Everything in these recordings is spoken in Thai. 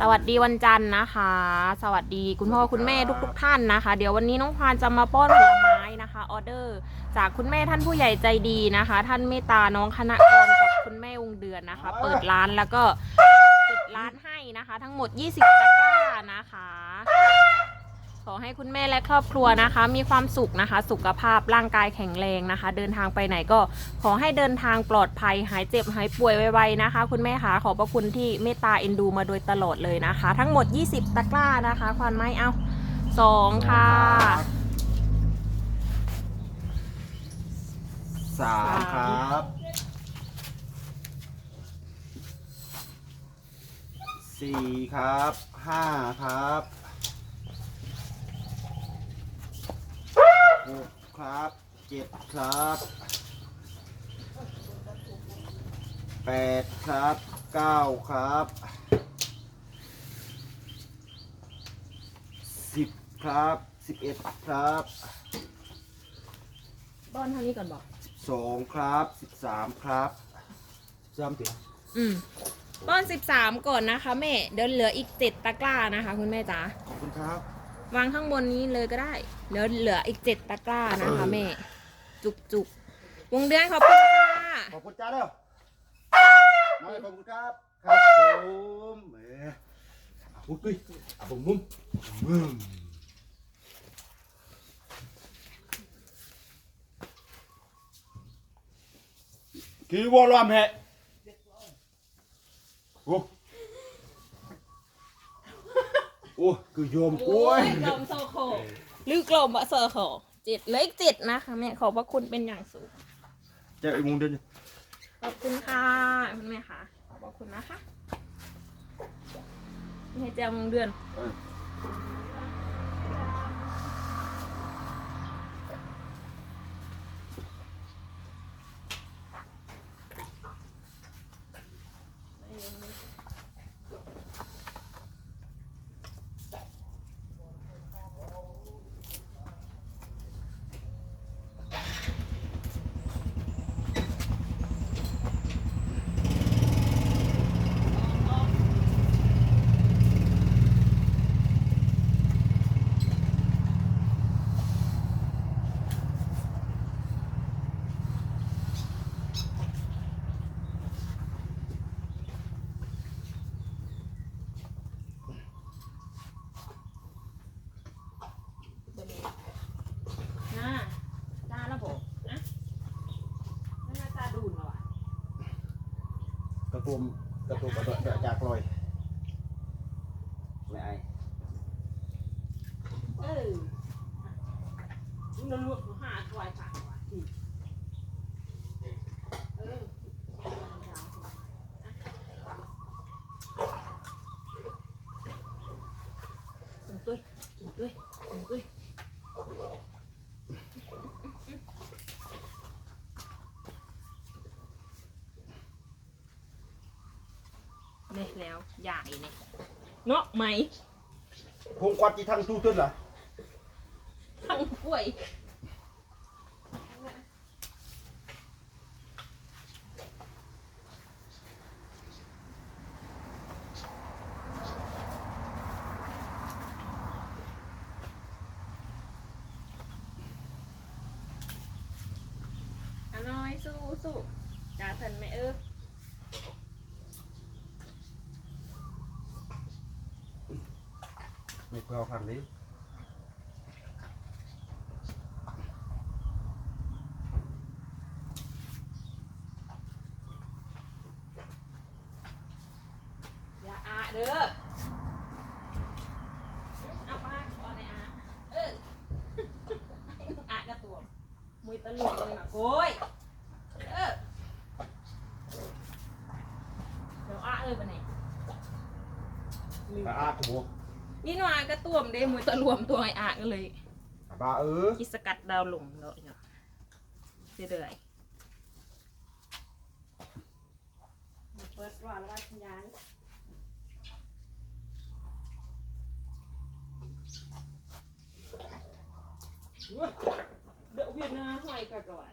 สวัสดีวันจันทร์นะคะ สวัสดีคุณพ่อคุณแม่ทุกๆท่านนะคะ เดี๋ยววันนี้น้องพานจะมาป้อนผลไม้นะคะออเดอร์ จากคุณแม่ท่านผู้ใหญ่ใจดีนะคะ ท่านเมตตาน้องคณะกรกับคุณแม่วงเดือนนะคะ เปิดร้านแล้วก็ปิดร้านให้นะคะ ทั้งหมด 20ตะกร้านะคะ ขอให้คุณแม่และครอบครัวนะคะ มีความสุขนะคะ สุขภาพร่างกายแข็งแรงนะคะ เดินทางไปไหนก็ขอให้เดินทางปลอดภัย หายเจ็บหายป่วยไวๆนะคะ คุณแม่คะขอบพระคุณที่เมตตาเอ็นดูมาโดยตลอดเลยนะคะ ทั้งหมด 20 ตะกร้านะคะควานไม้เอาสองค่ะสามครับสี่ครับห้าครับ หกครับเจ็ดครับแปดครับเก้าครับสิบครับสิบเอ็ดครับบอนเท่านี้ก่อนบอก สองครับสิบสามครับจำติอืมบอน13ก่อนนะคะแม่ เดี๋ยวเหลืออีก7ตะกร้านะคะ คุณแม่จ๋าขอบคุณครับ วางข้างบนนี้เลยก็ได้เดี๋ยวเหลืออีก7ตะกร้านะคะแม่ จุกจุกๆวงเดือนขอบคุณค่ะขอบคุณจ้าเด้อน้อยขอบคุณครับ ครับผมเอ๋อะปุ๊กตุ้ยอะบุ้มบุ้มบุ้มกี่วอลลัมเหะโอ้โอ้คือโยมกล้วยกลมโซโคหรือกลมอะโซโคเจ็ดเหลืออีกเจ็ดนะคะแม่ขอบพระคุณเป็นอย่างสูงเจ้าอีกมุงเดินขอบคุณค่ะคุณแม่ค่ะขอบพระคุณนะคะนี่ให้เจ้ามงเดือน เออ น่าจ้าแล้วผมนะไม่น่าจ้าดูนเหรอวะ กระตุมกระตุมกระตุมจากลอยไม่ไอ เออมันลวกหาถวายผักว่ะอืมเออจุ่มตุ้ยจุ่มตุ้ยจุ่มตุ้ยเนี่ยแล้วใหญ่เนี่ยเนาะ ไหม พงควัดจีทางตู้ต้นเหรอ ทั้งกล้วย อน้อยสู้สู้จ่าทันไหมเออ ไม่เป ล่าครั้งนี้ อย่าอาเด้อเอาไปก่อนไอ้อาเอออากระตัวมือตะหลวงเลยนะโอ้ยเออเดี๋ยวอาเออไปไหนลืม ปลาอาถูก นี่หนูอากระ ตัวมเด้มือตะรวมตัวไอ้อาก็เลยปลาเออคิดสกัดดาวหลงแล้วเนาะเรื่อยๆเปิดก่อนแล้วสัญญาณเดี๋ยวเวียดนามหอยกระดอน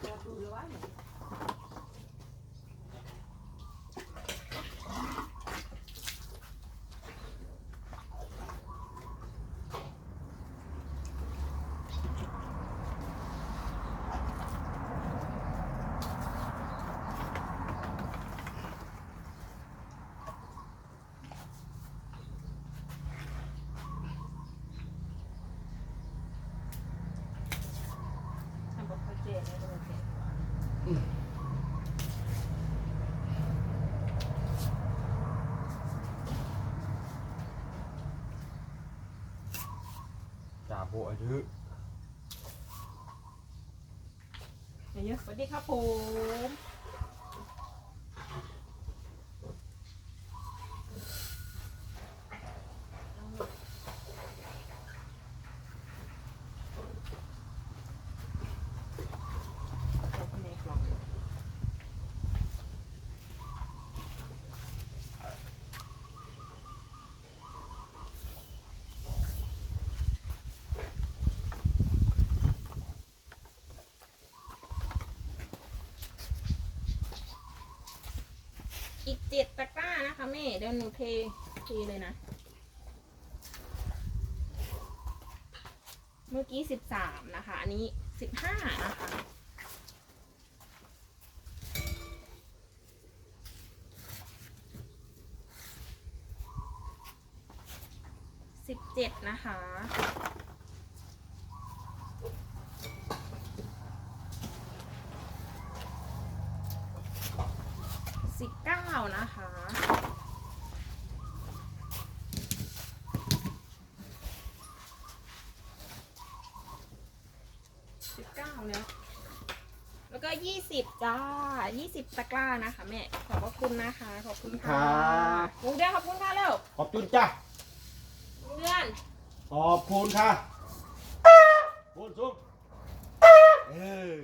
Sepatu. จ่าโบอายุเยอะสวัสดีครับผมเอาคุณแม่กล่อง อีก เจ็ดตะกร้านะคะแม่ เดี๋ยวหนูเทเทเลยนะ เมื่อกี้สิบสามนะคะ อันนี้สิบห้านะคะ สิบเจ็ดนะคะสิบเก้า นะคะ สิบเก้าแล้ว แล้วก็ยี่สิบจ้ายี่สิบตะกร้านะคะแม่ ขอบพระคุณนะคะ ขอบคุณค่ะลุงเดือนขอบคุณค่ะเร็วขอบคุณจ้าลุงเดือนขอบคุณค่ะพูดสูงเออ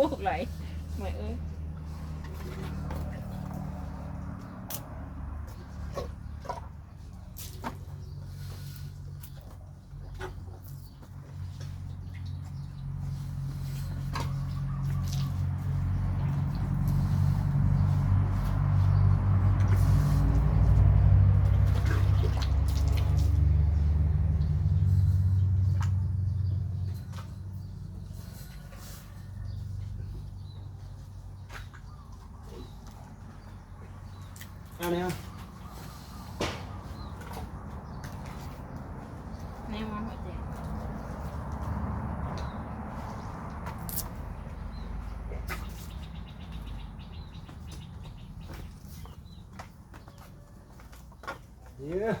โปกไหลไม่เอ้ย อันนี้แน่ว่าหัวใจ เยอะ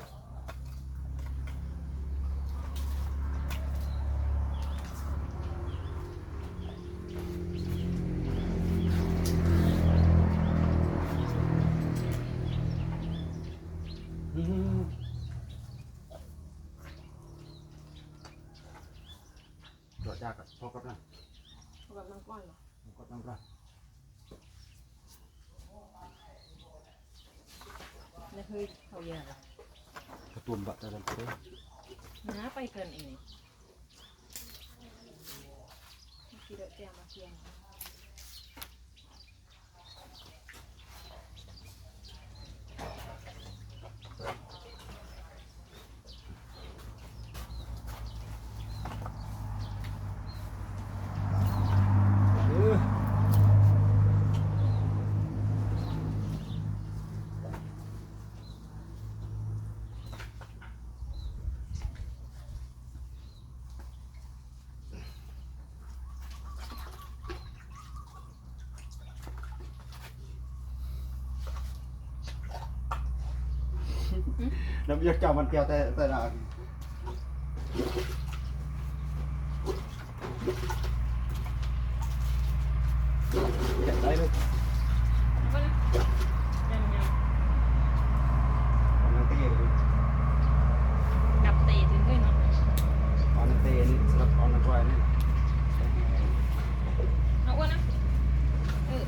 อืมจอดยากอะพอกับนั่นเอาแบบมันก้อนเหรอพอกับนั่นก็ไม่เคยเขาเยอะหรอกกระตุ้นบัตรอะไรไปด้วยน้าไปเกินเองพี่เดอะแก้วมาเทียง เออ น้ำเยาเจ้ามันเปรี้ยวแต่แต่ละเก็บได้เลย เอาไปเลยยังยัง ออนนันเต้เลย ดับเตะถึงด้วยเนาะ ออนนันเต้นี่สำหรับออนนันกวายนี่ เอาอ้วนนะเออ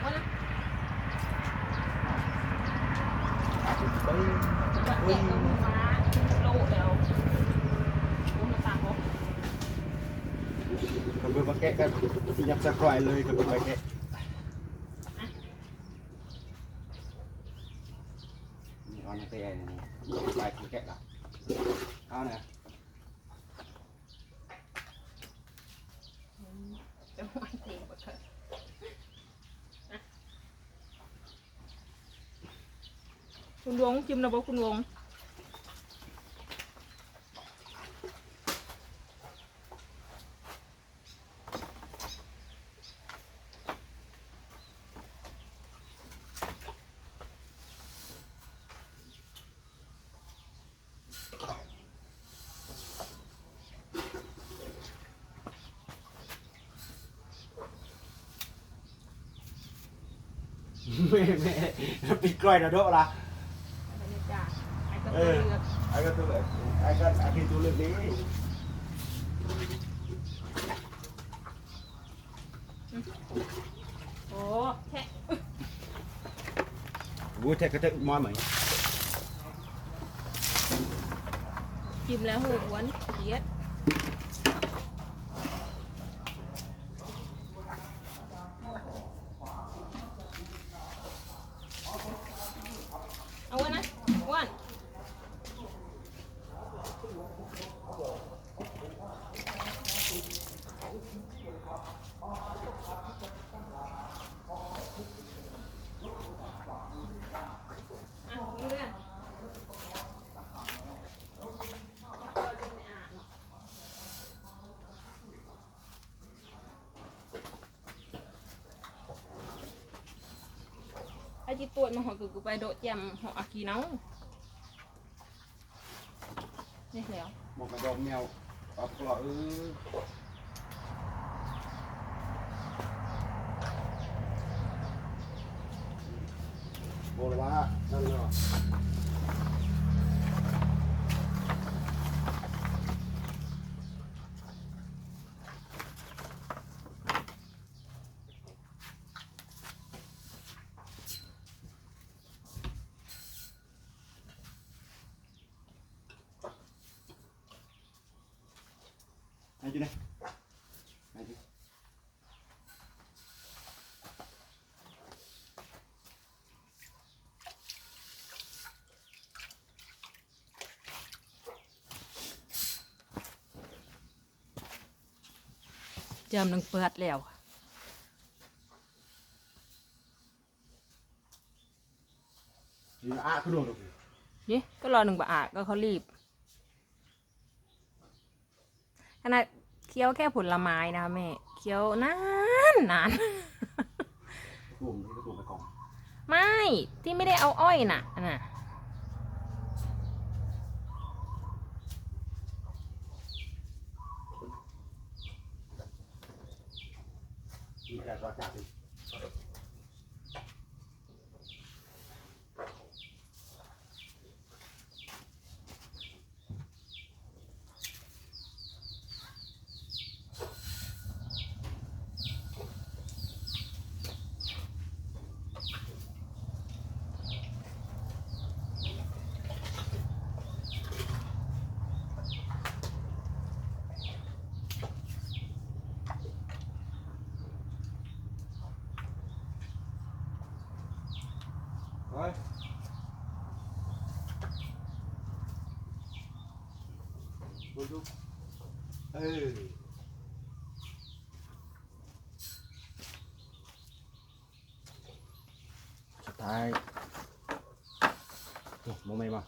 อ้วนนะ ไป บัดเจ็บตรงฟ้าโลดแล้วโอ้มาตามเขา กระ เบื้องมาแกะกันยับสะควายเลยกระเบื้องมาแกะนี่ออนนันเต้นี่ลายคือแกะละเอาเนี่ยจะไม่เตะหมดเลยอะคุณวงจิ้มระบบคุณวง แม่แม่ปิดกล้อยนะโดะละบรรยากาศไอ้ก็เอตัวอเลือกไอ้ก็ตัวเลยไอ้ก็ไอ้ที่ตัวเลือกนี้โอ้แค่วูเทคก็เทคมอไหมจิ้มแล้วหูอ้วนเยียดเอาอ้วนนะอ้วน อะรู้เรื่อง ไอ้ที่ตรวจมาหอคือกูไปโดดแจมหออากีเนานี่แล้ว หมกกระดองแมวปับกลอเออโบราณนั่นเนาะ อยู่ไหนไหนดิเจิมนึงเปิดแล้วนี่อะขึ้นโดนดูนี่ก็รอหนึ่งบาทก็เขารีบขนาด เคี้ยวแค่ผลไม้นะคะแม่ เคี้ยวนานนานตุ่มที่ก็ตุ่มไปกองไม่ที่ไม่ได้เอาอ้อยน่ะอันน่ะ มีแต่ตัวจับดิเฮ้ย ดูดูเออสุดท้ายโอ้มองไม่มา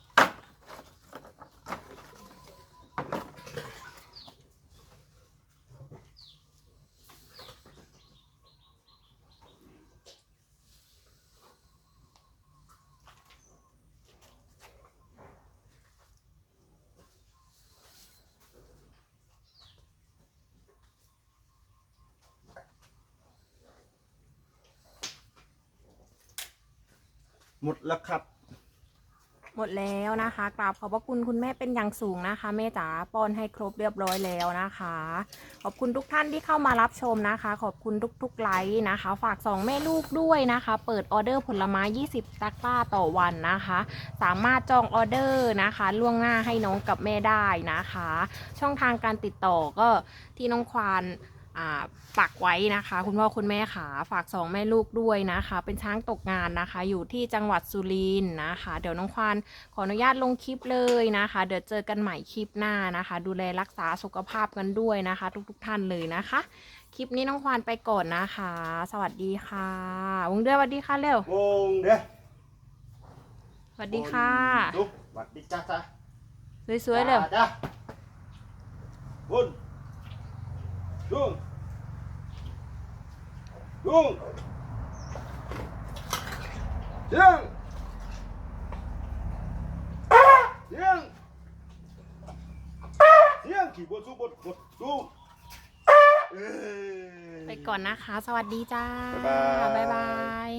หมดแล้วครับ หมดแล้วนะคะกราบขอบพระคุณคุณแม่เป็นอย่างสูงนะคะแม่จ๋าป้อนให้ครบเรียบร้อยแล้วนะคะ ขอบคุณทุกท่านที่เข้ามารับชมนะคะ ขอบคุณทุกๆไลค์นะคะ ฝากสองแม่ลูกด้วยนะคะ เปิดออเดอร์ผลไม้ 20ตะกร้าต่อวันนะคะ สามารถจองออเดอร์นะคะ ล่วงหน้าให้น้องกับแม่ได้นะคะ ช่องทางการติดต่อก็ที่น้องควาน ปักไว้นะคะ คุณพ่อคุณแม่ขาฝากสองแม่ลูกด้วยนะคะ เป็นช้างตกงานนะคะ อยู่ที่จังหวัดสุรินทร์นะคะ เดี๋ยวน้องควานขออนุญาตลงคลิปเลยนะคะ เดี๋ยวเจอกันใหม่คลิปหน้านะคะ ดูแลรักษาสุขภาพกันด้วยนะคะ ทุกๆทท่านเลยนะคะ คลิปนี้น้องควานไปก่อนนะคะ สวัสดีค่ะวงเดือนสวัสดีค่ะเร็ววงเด้อสวัสดีค่ะดูสวัสดีจ้าจ้าสวยๆเร็วจ้าบุญ ดุ้งดุ้งเสียงเสียงเสียงขี่บนสู้บนบนสู้เอ้ย ไปก่อนนะคะ สวัสดีจ้า บ๊ายบาย บ๊ายบาย